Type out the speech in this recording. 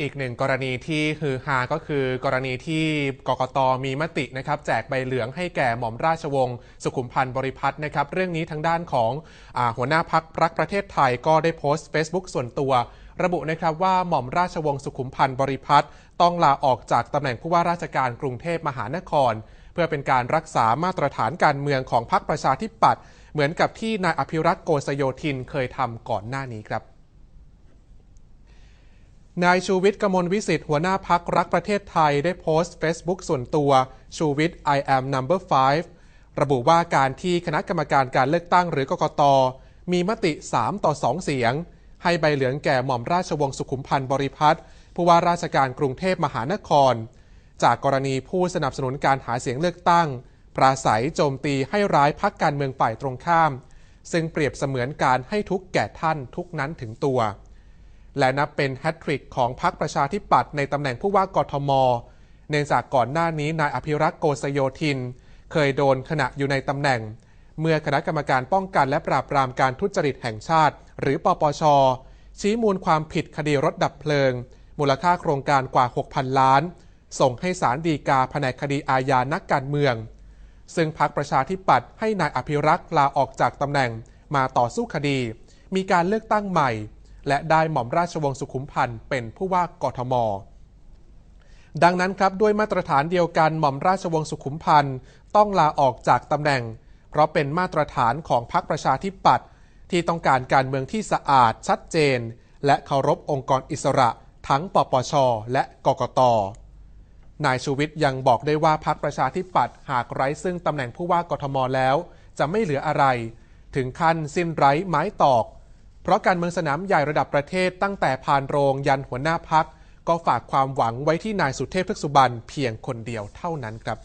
อีกหนึ่งกรณีที่ฮือฮาก็คือกรณีที่กกตมีมตินะครับแจกใบเหลืองให้แก่หม่อมราชวงศ์สุขุมพันธ์บริพัตรนะครับเรื่องนี้ทางด้านของอหัวหน้าพักรักประเทศไทยก็ได้โพสต์ Facebook ส่วนตัว ระบุนะครับว่าหม่อมราชวงศ์สุขุมพันธ์บริพัตรต้องลาออกจากตำแหน่งผู้ว่าราชการกรุงเทพมหานคร เพื่อเป็นการรักษามาตรฐานการเมืองของพรรคประชาธิปัตย์เหมือนกับที่นายอภิรักษ์โกศโยธินเคยทำก่อนหน้านี้ครับ นายชูวิทย์กมลวิสิทธิ์หัวหน้าพักรักประเทศไทยได้โพสต์ Facebook ส่วนตัวชูวิทย์ I am number 5 ระบุว่าการที่คณะกรรมการการเลือกตั้งหรือกกต มีมติ 3 ต่อ 2 เสียง ให้ใบเหลืองแก่หม่อมราชวงศ์สุขุมพันธ์บริพัตรผู้ว่าราชการกรุงเทพมหานคร จากกรณีผู้สนับสนุนการหาเสียงเลือกตั้ง ปราศัยโจมตีให้ร้ายพักการเมืองฝ่ายตรงข้าม ซึ่งเปรียบเสมือนการให้ทุกแก่ท่านทุกนั้นถึงตัว และนับเป็นแฮตทริกของพรรคประชาธิปัตย์ในตำแหน่งผู้ว่ากทม เนื่องจากก่อนหน้านี้นายอภิรักษ์โกศโยธิน เคยโดนขณะอยู่ในตำแหน่ง เมื่อคณะกรรมการป้องกันและปราบปรามการทุจริตแห่งชาติ หรือปปช ชี้มูลความผิดคดีรถดับเพลิง มูลค่าโครงการกว่า 6,000 ล้าน ส่งให้ศาลฎีกาแผนกคดีอาญานักการเมือง ซึ่งพรรคประชาธิปัตย์ให้นายอภิรักษ์ลาออกจากตำแหน่งมาต่อสู้คดี มีการเลือกตั้งใหม่ และได้หม่อมราชวงศ์สุขุมพันธ์เป็นผู้ว่ากทม ดังนั้นครับด้วยมาตรฐานเดียวกันหม่อมราชวงศ์สุขุมพันธ์ต้องลาออกจากตำแหน่ง เพราะเป็นมาตรฐานของพรรคประชาธิปัตย์ที่ต้องการการเมืองที่สะอาดชัดเจน และเคารพองค์กรอิสระ ทั้งปปช และกกตนายชูวิทย์ยังบอกได้ว่าพรรคประชาธิปัตย์หากไร้ซึ่งตำแหน่งผู้ว่ากทมแล้ว จะไม่เหลืออะไร ถึงขั้นสิ้นไร้ไม้ตอก เพราะการเมืองสนามใหญ่ระดับประเทศตั้งแต่ผ่านโรงยันหัวหน้าพักก็ฝากความหวังไว้ที่นายสุเทพพฤกสุบันเพียงคนเดียวเท่านั้นครับ